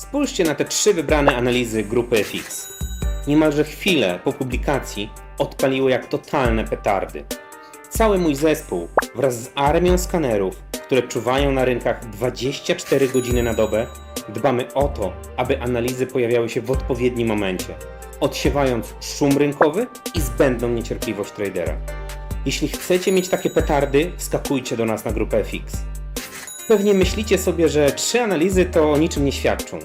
Spójrzcie na te trzy wybrane analizy grupy FX. Niemalże chwilę po publikacji odpaliły jak totalne petardy. Cały mój zespół wraz z armią skanerów, które czuwają na rynkach 24 godziny na dobę, dbamy o to, aby analizy pojawiały się w odpowiednim momencie, odsiewając szum rynkowy i zbędną niecierpliwość tradera. Jeśli chcecie mieć takie petardy, wskakujcie do nas na grupę FX. Pewnie myślicie sobie, że trzy analizy to o niczym nie świadczą.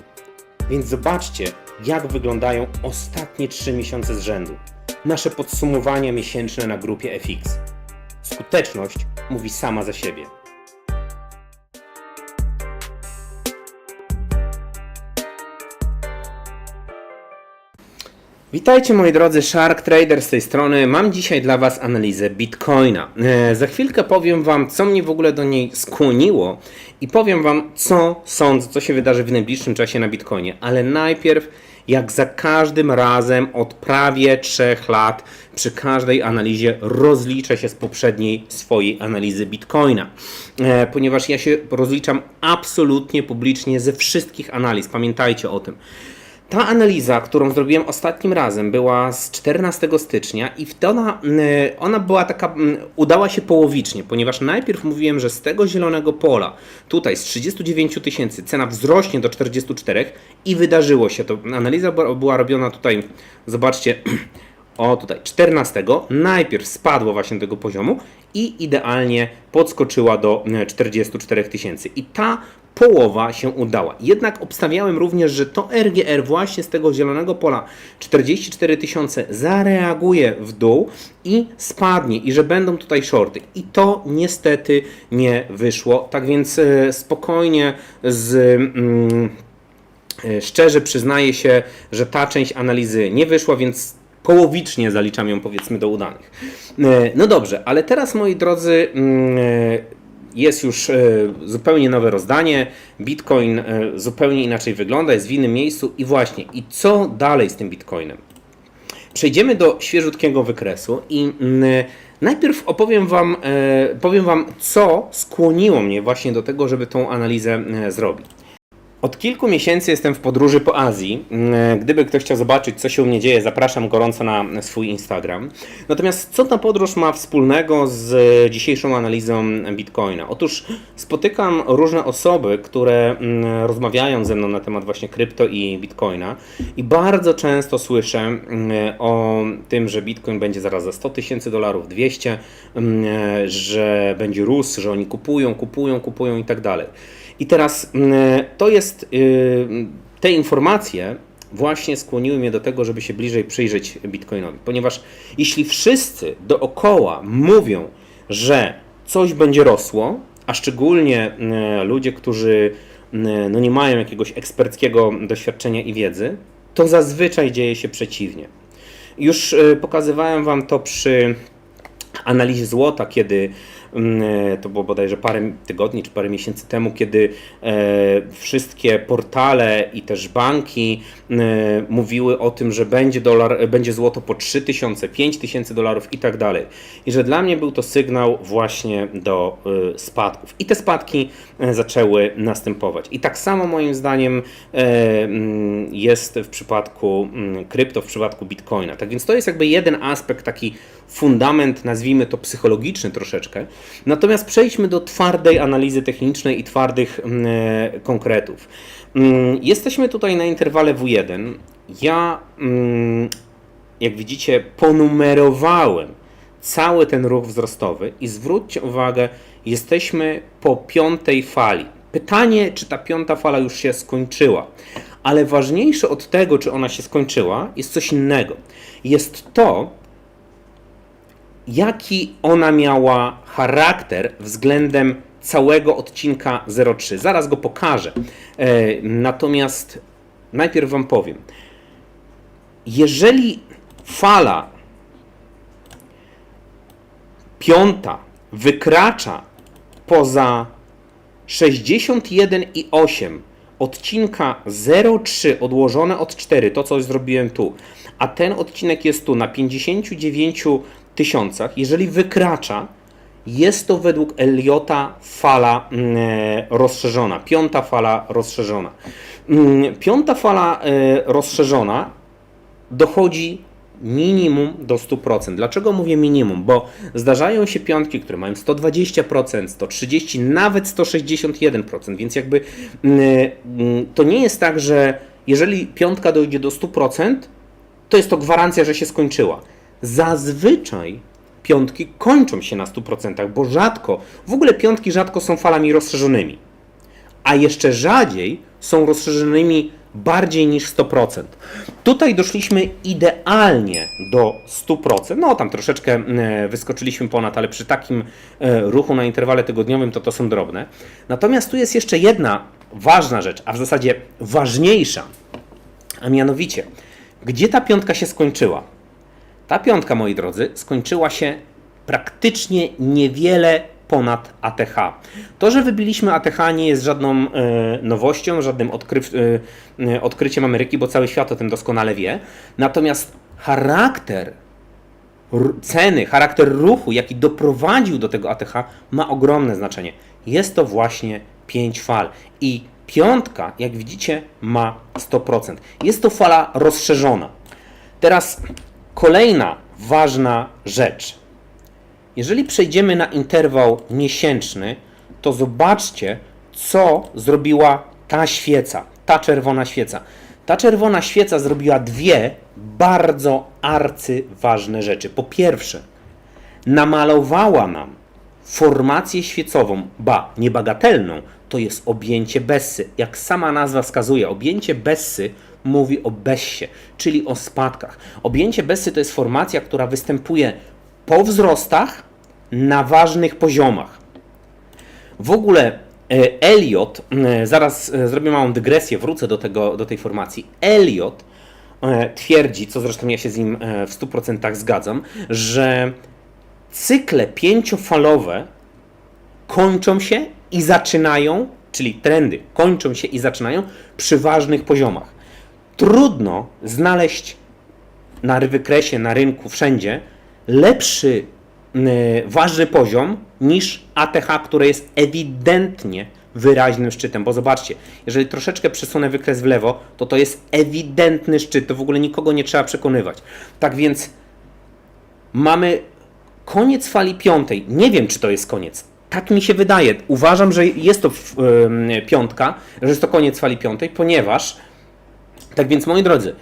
Więc zobaczcie, jak wyglądają ostatnie trzy miesiące z rzędu. Nasze podsumowania miesięczne na grupie FX. Skuteczność mówi sama za siebie. Witajcie moi drodzy, Shark Trader z tej strony. Mam dzisiaj dla Was analizę Bitcoina. E, za chwilkę powiem Wam, co mnie w ogóle do niej skłoniło i powiem Wam, co sądzę, co się wydarzy w najbliższym czasie na Bitcoinie. Ale najpierw, jak za każdym razem od prawie 3 lat, przy każdej analizie rozliczę się z poprzedniej swojej analizy Bitcoina. E, ponieważ ja się rozliczam absolutnie publicznie ze wszystkich analiz. Pamiętajcie o tym. Ta analiza, którą zrobiłem ostatnim razem, była z 14 stycznia i ona, y, ona była taka, mm, udała się połowicznie, ponieważ najpierw mówiłem, że z tego zielonego pola, tutaj z 39 tysięcy, cena wzrośnie do 44 i wydarzyło się to. Analiza była- robiona tutaj, zobaczcie, o tutaj 14, najpierw spadło właśnie do tego poziomu i idealnie podskoczyła do e, 44 tysięcy. I ta połowa się udała. Jednak obstawiałem również, że to RGR właśnie z tego zielonego pola 44 tysiące zareaguje w dół i spadnie i że będą tutaj shorty. I to niestety nie wyszło. Tak więc e, spokojnie z... Mm, E, Szczerze przyznaję się, że ta część analizy nie wyszła, więc połowicznie zaliczam ją powiedzmy do udanych. E, No dobrze, ale teraz moi drodzy mm, jest już e, zupełnie nowe rozdanie. Bitcoin e, zupełnie inaczej wygląda, jest w innym miejscu i właśnie, i co dalej z tym Bitcoinem? Przejdziemy do świeżutkiego wykresu i mm, najpierw opowiem wam, e, powiem Wam, co skłoniło mnie właśnie do tego, żeby tą analizę e, zrobić. Od kilku miesięcy jestem w podróży po Azji. Mm, Gdyby ktoś chciał zobaczyć, co się u mnie dzieje, zapraszam gorąco na swój Instagram. Natomiast co ta podróż ma wspólnego z dzisiejszą analizą Bitcoina? Otóż spotykam różne osoby, które mm, rozmawiają ze mną na temat właśnie krypto i Bitcoina i bardzo często słyszę mm, o tym, że Bitcoin będzie zaraz za 100 tysięcy dolarów, 200, mm, że będzie rósł, że oni kupują, kupują, kupują i tak dalej. I teraz mm, to jest, y, te informacje właśnie skłoniły mnie do tego, żeby się bliżej przyjrzeć Bitcoinowi. Ponieważ jeśli wszyscy dookoła mówią, że coś będzie rosło, a szczególnie mm, ludzie, którzy mm, no nie mają jakiegoś eksperckiego doświadczenia i wiedzy, to zazwyczaj dzieje się przeciwnie. Już y, pokazywałem Wam to przy analizie złota, kiedy to było bodajże parę tygodni czy parę miesięcy temu, kiedy e, wszystkie portale i też banki e, mówiły o tym, że będzie, dolar, będzie złoto po 3000, 5000 dolarów i tak dalej. I że dla mnie był to sygnał właśnie do e, spadków. I te spadki e, zaczęły następować. I tak samo moim zdaniem e, mm, jest w przypadku mm, krypto, w przypadku bitcoina. Tak więc to jest jakby jeden aspekt, taki fundament, nazwijmy to psychologiczny troszeczkę. Natomiast przejdźmy do twardej analizy technicznej i twardych e, konkretów. Mm, Jesteśmy tutaj na interwale W1. Ja, mm, jak widzicie, ponumerowałem cały ten ruch wzrostowy i zwróćcie uwagę, jesteśmy po piątej fali. Pytanie, czy ta piąta fala już się skończyła. Ale ważniejsze od tego, czy ona się skończyła, jest coś innego. Jest to, jaki ona miała charakter względem całego odcinka 03. Zaraz go pokażę. E, Natomiast najpierw Wam powiem. Jeżeli fala piąta wykracza poza 61,8 odcinka 0,3 odłożone od 4, to co zrobiłem tu, a ten odcinek jest tu na 59 tysiącach, jeżeli wykracza, Jest to według Eliota fala mm, e, rozszerzona, piąta fala rozszerzona. Mm, Piąta fala e, rozszerzona dochodzi minimum do 100%. Dlaczego mówię minimum? Bo zdarzają się piątki, które mają 120%, 130%, nawet 161%, więc jakby mm, mm, to nie jest tak, że jeżeli piątka dojdzie do 100%, to jest to gwarancja, że się skończyła. Zazwyczaj piątki kończą się na 100%, bo rzadko, w ogóle piątki rzadko są falami rozszerzonymi a jeszcze rzadziej są rozszerzonymi bardziej niż 100%. Tutaj doszliśmy idealnie do 100%. No tam troszeczkę e, wyskoczyliśmy ponad, ale przy takim e, ruchu na interwale tygodniowym to to są drobne. Natomiast tu jest jeszcze jedna ważna rzecz, a w zasadzie ważniejsza, a mianowicie, gdzie ta piątka się skończyła? Ta piątka, moi drodzy, skończyła się praktycznie niewiele ponad ATH. To, że wybiliśmy ATH nie jest żadną e, nowością, żadnym odkryw, e, e, odkryciem Ameryki, bo cały świat o tym doskonale wie. Natomiast charakter ceny, charakter ruchu, jaki doprowadził do tego ATH, ma ogromne znaczenie. Jest to właśnie 5 fal. I piątka, jak widzicie, ma 100%. Jest to fala rozszerzona. Teraz kolejna ważna rzecz. Jeżeli przejdziemy na interwał miesięczny, to zobaczcie, co zrobiła ta świeca, ta czerwona świeca. Ta czerwona świeca zrobiła dwie bardzo arcyważne rzeczy. Po pierwsze, namalowała nam formację świecową, ba, niebagatelną, to jest objęcie Bessy. Jak sama nazwa wskazuje, objęcie Bessy mówi o Bessie, czyli o spadkach. Objęcie Bessy to jest formacja, która występuje po wzrostach na ważnych poziomach. W ogóle e, Elliot, e, zaraz e, zrobię małą dygresję, wrócę do, tego, do tej formacji. Elliot twierdzi, co zresztą ja się z nim w 100% zgadzam, że cykle pięciofalowe kończą się i zaczynają, czyli trendy kończą się i zaczynają przy ważnych poziomach. Trudno znaleźć na wykresie, na rynku, wszędzie lepszy y, ważny poziom niż ATH, które jest ewidentnie wyraźnym szczytem, bo zobaczcie, jeżeli troszeczkę przesunę wykres w lewo, to to jest ewidentny szczyt, to w ogóle nikogo nie trzeba przekonywać. Tak więc mamy koniec fali piątej. Nie wiem, czy to jest koniec. Tak mi się wydaje. Uważam, że jest to piątka, że jest to koniec fali piątej, ponieważ, tak więc moi drodzy,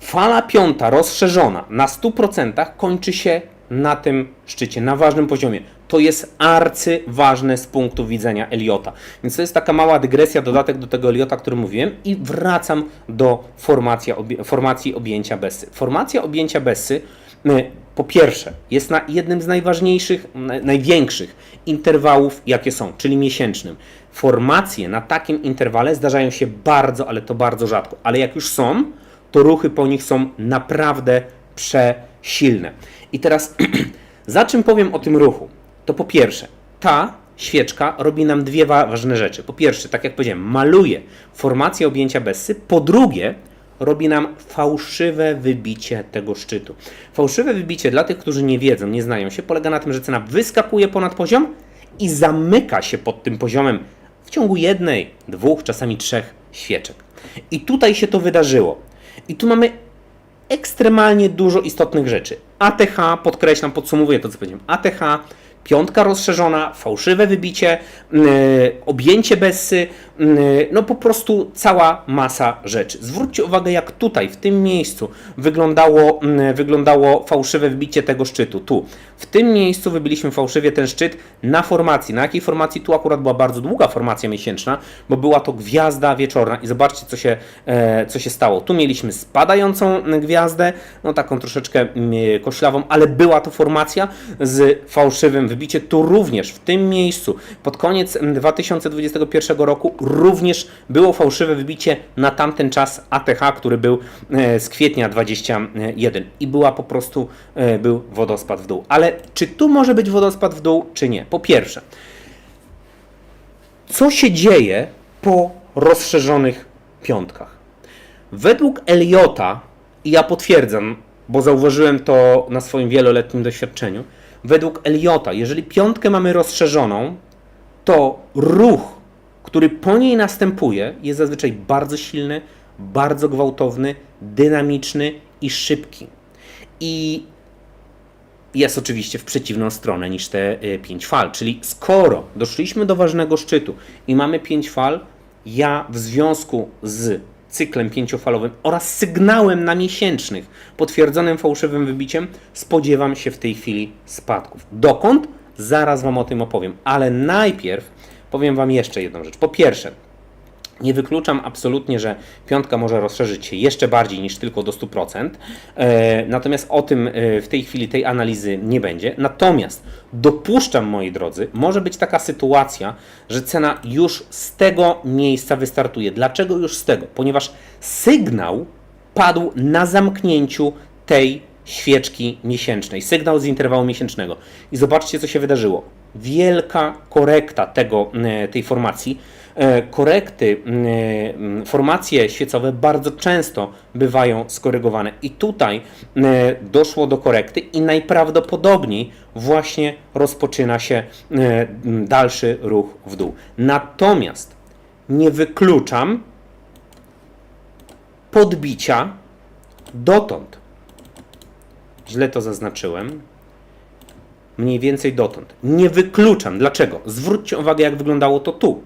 fala piąta rozszerzona na 100% kończy się na tym szczycie, na ważnym poziomie. To jest arcyważne z punktu widzenia Eliota. Więc to jest taka mała dygresja, dodatek do tego Eliota, o którym mówiłem i wracam do formacja, formacji objęcia Bessy. Formacja objęcia Bessy y, po pierwsze jest na jednym z najważniejszych, na- największych interwałów, jakie są, czyli miesięcznym. Formacje na takim interwale zdarzają się bardzo, ale to bardzo rzadko. Ale jak już są, to ruchy po nich są naprawdę przesilne. I teraz za czym powiem o tym ruchu? To po pierwsze, ta świeczka robi nam dwie wa- ważne rzeczy. Po pierwsze, tak jak powiedziałem, maluje formację objęcia Bessy. Po drugie, robi nam fałszywe wybicie tego szczytu. Fałszywe wybicie dla tych, którzy nie wiedzą, nie znają się, polega na tym, że cena wyskakuje ponad poziom i zamyka się pod tym poziomem w ciągu jednej, dwóch, czasami trzech świeczek. I tutaj się to wydarzyło. I tu mamy ekstremalnie dużo istotnych rzeczy. ATH, podkreślam, podsumowuję to, co powiedziałem. ATH, piątka rozszerzona, fałszywe wybicie, yy, objęcie Bessy, no po prostu cała masa rzeczy. Zwróćcie uwagę, jak tutaj, w tym miejscu wyglądało, yy, wyglądało fałszywe wybicie tego szczytu. Tu, w tym miejscu wybiliśmy fałszywie ten szczyt na formacji. Na jakiej formacji? Tu akurat była bardzo długa formacja miesięczna, bo była to gwiazda wieczorna i zobaczcie, co się, e, co się stało. Tu mieliśmy spadającą gwiazdę, no taką troszeczkę mm, koślawą, ale była to formacja z fałszywym wybiciem. Tu również, w tym miejscu, pod koniec mm, 2021 roku, również było fałszywe wybicie na tamten czas ATH, który był e, z kwietnia 21 i była po prostu, e, był wodospad w dół. Ale czy tu może być wodospad w dół, czy nie? Po pierwsze, co się dzieje po rozszerzonych piątkach? Według Eliota, i ja potwierdzam, bo zauważyłem to na swoim wieloletnim doświadczeniu, według Eliota, jeżeli piątkę mamy rozszerzoną, to ruch, który po niej następuje, jest zazwyczaj bardzo silny, bardzo gwałtowny, dynamiczny i szybki. I jest oczywiście w przeciwną stronę niż te 5 fal. Czyli skoro doszliśmy do ważnego szczytu i mamy 5 fal, ja w związku z cyklem pięciofalowym oraz sygnałem na miesięcznych potwierdzonym fałszywym wybiciem spodziewam się w tej chwili spadków. Dokąd? Zaraz Wam o tym opowiem, ale najpierw powiem Wam jeszcze jedną rzecz. Po pierwsze, nie wykluczam absolutnie, że piątka może rozszerzyć się jeszcze bardziej niż tylko do 100%. E, natomiast o tym e, w tej chwili tej analizy nie będzie. Natomiast dopuszczam, moi drodzy, może być taka sytuacja, że cena już z tego miejsca wystartuje. Dlaczego już z tego? Ponieważ sygnał padł na zamknięciu tej świeczki miesięcznej, sygnał z interwału miesięcznego. I zobaczcie, co się wydarzyło. Wielka korekta tego, e, tej formacji. E, Korekty, e, formacje świecowe bardzo często bywają skorygowane. I tutaj e, doszło do korekty, i najprawdopodobniej właśnie rozpoczyna się dalszy ruch w dół. Natomiast nie wykluczam podbicia dotąd. Źle to zaznaczyłem. Mniej więcej dotąd. Nie wykluczam. Dlaczego? Zwróćcie uwagę, jak wyglądało to tu.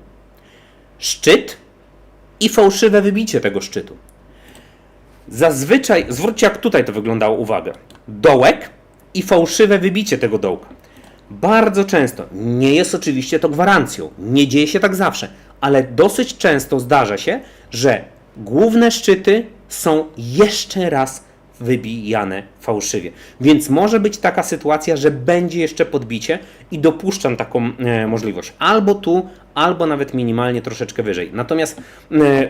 Szczyt i fałszywe wybicie tego szczytu. Zazwyczaj, zwróćcie jak tutaj to wyglądało, uwagę. Dołek i fałszywe wybicie tego dołka. Bardzo często, nie jest oczywiście to gwarancją, nie dzieje się tak zawsze, ale dosyć często zdarza się, że główne szczyty są jeszcze raz wybijane fałszywie. Więc może być taka sytuacja, że będzie jeszcze podbicie i dopuszczam taką e, możliwość. Albo tu, albo nawet minimalnie troszeczkę wyżej. Natomiast e,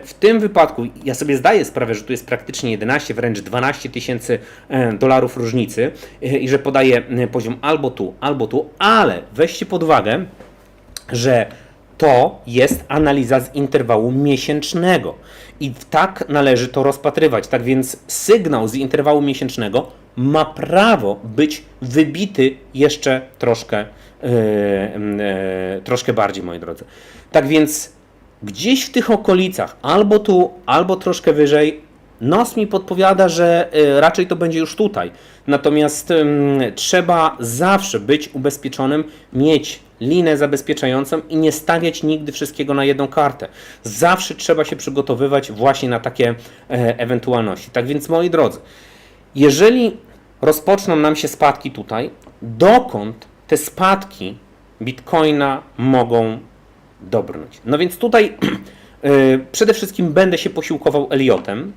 w tym wypadku ja sobie zdaję sprawę, że tu jest praktycznie 11, wręcz 12 tysięcy e, dolarów różnicy e, i że podaję e, poziom albo tu, albo tu, ale weźcie pod uwagę, że to jest analiza z interwału miesięcznego. I tak należy to rozpatrywać. Tak więc sygnał z interwału miesięcznego ma prawo być wybity jeszcze troszkę, yy, yy, troszkę bardziej, moi drodzy. Tak więc gdzieś w tych okolicach, albo tu, albo troszkę wyżej, Nos mi podpowiada, że y, raczej to będzie już tutaj. Natomiast trzeba zawsze być ubezpieczonym, mieć linę zabezpieczającą i nie stawiać nigdy wszystkiego na jedną kartę. Zawsze trzeba się przygotowywać właśnie na takie e, ewentualności. Tak więc, moi drodzy, jeżeli rozpoczną nam się spadki tutaj, dokąd te spadki Bitcoina mogą dobrnąć? No więc tutaj y, przede wszystkim będę się posiłkował Eliotem.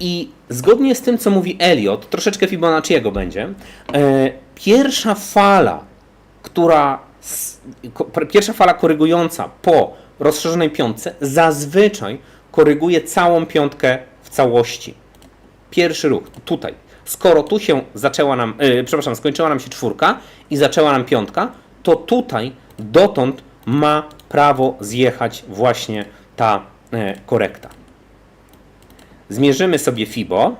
I zgodnie z tym, co mówi Elliot, troszeczkę Fibonacciego będzie, e, pierwsza fala, która, pierwsza fala korygująca po rozszerzonej piątce zazwyczaj koryguje całą piątkę w całości. Pierwszy ruch, tutaj. Skoro tu się zaczęła nam, e, przepraszam, skończyła nam się czwórka i zaczęła nam piątka, to tutaj dotąd ma prawo zjechać właśnie ta e, korekta. Zmierzymy sobie FIBO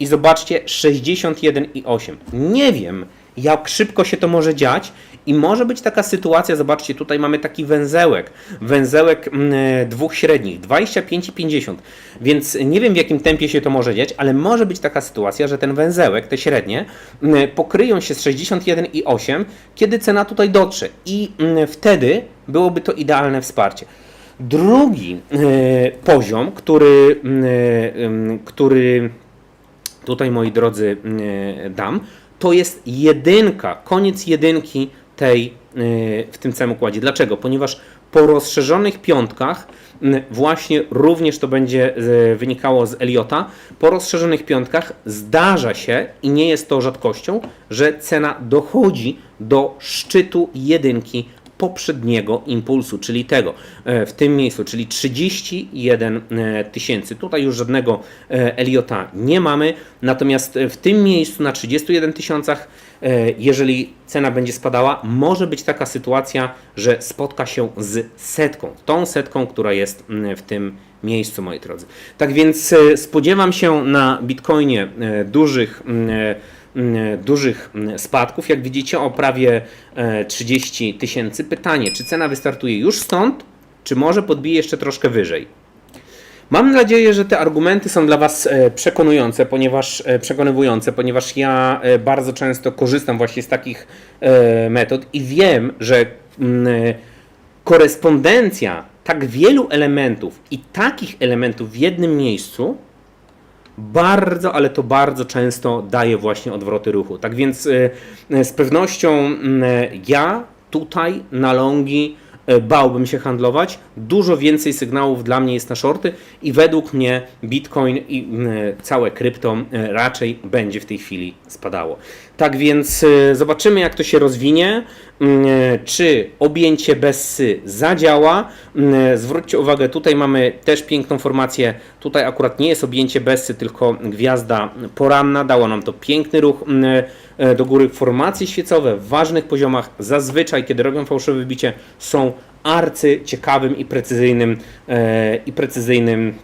i zobaczcie 61,8. Nie wiem, jak szybko się to może dziać i może być taka sytuacja, zobaczcie, tutaj mamy taki węzełek, węzełek mm, dwóch średnich, 25 i 50, więc nie wiem w jakim tempie się to może dziać, ale może być taka sytuacja, że ten węzełek, te średnie, mm, pokryją się z 61,8, kiedy cena tutaj dotrze i mm, wtedy byłoby to idealne wsparcie. Drugi e, poziom, który, e, który tutaj moi drodzy e, dam, to jest jedynka, koniec jedynki tej, w tym całym układzie. Dlaczego? Ponieważ po rozszerzonych piątkach, właśnie również to będzie wynikało z Eliota, po rozszerzonych piątkach zdarza się, i nie jest to rzadkością, że cena dochodzi do szczytu jedynki poprzedniego impulsu, czyli tego e, w tym miejscu, czyli 31 e, tysięcy. Tutaj już żadnego e, Eliota nie mamy, natomiast w tym miejscu na 31 tysiącach, jeżeli cena będzie spadała, może być taka sytuacja, że spotka się z setką, tą setką, która jest w tym miejscu, moi drodzy. Tak więc spodziewam się na Bitcoinie dużych dużych mm, spadków. Jak widzicie, o prawie e, 30 tysięcy. Pytanie, czy cena wystartuje już stąd, czy może podbije jeszcze troszkę wyżej? Mam nadzieję, że te argumenty są dla Was e, przekonujące, ponieważ e, przekonywujące, ponieważ ja e, bardzo często korzystam właśnie z takich e, metod i wiem, że mm, e, korespondencja tak wielu elementów i takich elementów w jednym miejscu bardzo, ale to bardzo często daje właśnie odwroty ruchu. Tak więc e, e, z pewnością mm, ja tutaj na longi bałbym się handlować. Dużo więcej sygnałów dla mnie jest na shorty i według mnie Bitcoin i mm, całe krypto e, raczej będzie w tej chwili spadało. Tak więc e, zobaczymy jak to się rozwinie, e, czy objęcie Bessy zadziała. Zwróćcie uwagę, tutaj mamy też piękną formację. Tutaj akurat nie jest objęcie Bessy, tylko gwiazda poranna. Dało nam to piękny ruch e, do góry. Formacje świecowe w ważnych poziomach zazwyczaj, kiedy robią fałszywe wybicie, są arcy ciekawym i precyzyjnym, e, i precyzyjnym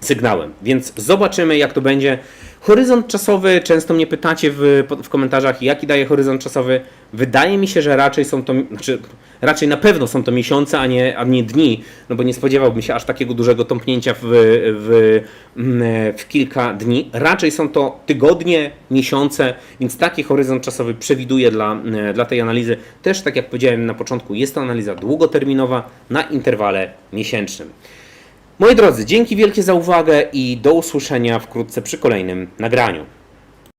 sygnałem. Więc zobaczymy, jak to będzie. Horyzont czasowy, często mnie pytacie w, w komentarzach, jaki daje horyzont czasowy. Wydaje mi się, że raczej są to, znaczy, raczej na pewno są to miesiące, a nie, a nie dni, no bo nie spodziewałbym się aż takiego dużego tąpnięcia w, w, mm, w kilka dni. Raczej są to tygodnie, miesiące, więc taki horyzont czasowy przewiduję dla, mm, dla tej analizy. Też, tak jak powiedziałem na początku, jest to analiza długoterminowa na interwale miesięcznym. Moi drodzy, dzięki wielkie za uwagę i do usłyszenia wkrótce przy kolejnym nagraniu.